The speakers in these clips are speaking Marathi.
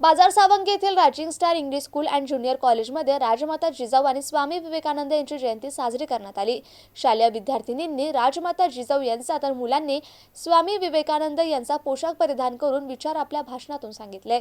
बाजार सावंगी येथील rising star English school and junior कॉलेजमध्ये राजमाता जिजाऊ आणि स्वामी विवेकानंद यांची जयंती साजरी करण्यात आली. शालेय विद्यार्थिनींनी राजमाता जिजाऊ यांचा तर मुलांनी स्वामी विवेकानंद यांचा पोशाख परिधान करून विचार आपल्या भाषणातून सांगितले.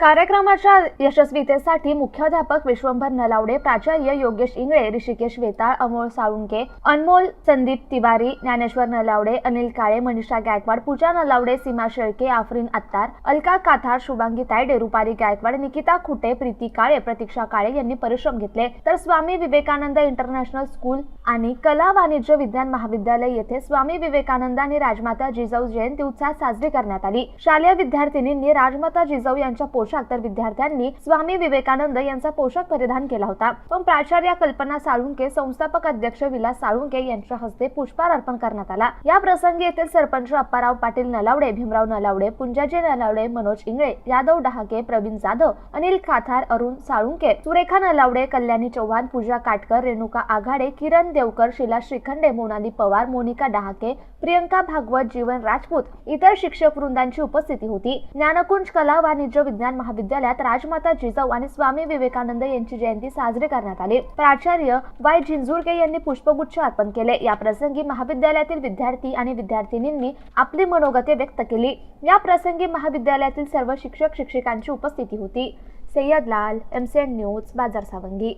कार्यक्रमाच्या यशस्वीतेसाठी मुख्याध्यापक विश्वंभर नलावडे प्राचार्य योगेश इंगळे ऋषिकेश वेताळ अमोल साळुंके अनमोल संदीप तिवारी ज्ञानेश्वर नलावडे अनिल काळे मनीषा गायकवाड पूजा नलावडे सीमा शेळके आफरीन अत्तार अलका काथार शुभांगी तायडे रुपाली गायकवाड निकिता खुटे प्रीती काळे प्रतीक्षा काळे यांनी परिश्रम घेतले. तर स्वामी विवेकानंद इंटरनॅशनल स्कूल आणि कला वाणिज्य विज्ञान महाविद्यालय येथे स्वामी विवेकानंद आणि राजमाता जिजाऊ जयंती उत्साहात साजरी करण्यात आली. शालेय विद्यार्थिनींनी राजमाता जिजाऊ यांचा पोशाख तर विद्यार्थ्यांनी स्वामी विवेकानंद यांचा पोशाख परिधान केला होता. पण प्राचार्य कल्पना साळुंके संस्थापक अध्यक्ष विलास साळुंके यांच्या हस्ते पुष्पहार अर्पण करण्यात आला. या प्रसंगी येथील सरपंच अप्पाराव पाटील नलावडे भीमराव नलावडे पुंजाजी नलावडे मनोज इंगळे यादव डहाके प्रवीण जाधव अनिल खाथार अरुण साळुंके सुरेखा नलावडे कल्याणी चव्हाण पूजा काटकर रेणुका आघाडे किरण देवकर शिला श्रीखंडे मोनाली पवार मोनिका डहाके प्रियंका भागवत जीवन राजपूत इतर शिक्षक वृंदांची उपस्थिती होती. ज्ञानकुंज कला वाणिज्य विज्ञान महाविद्यालयात राजमाता जिजाऊ आणि स्वामी विवेकानंद यांची जयंती साजरी करण्यात आली. प्राचार्य वाय झिंजुळके यांनी पुष्पगुच्छ अर्पण केले. या प्रसंगी महाविद्यालयातील विद्यार्थी आणि विद्यार्थिनींनी आपली मनोगते व्यक्त केली. या प्रसंगी महाविद्यालयातील सर्व शिक्षक शिक्षिकांची उपस्थिती होती. सय्यद लाल एमसीएन न्यूज बाजार सावंगी.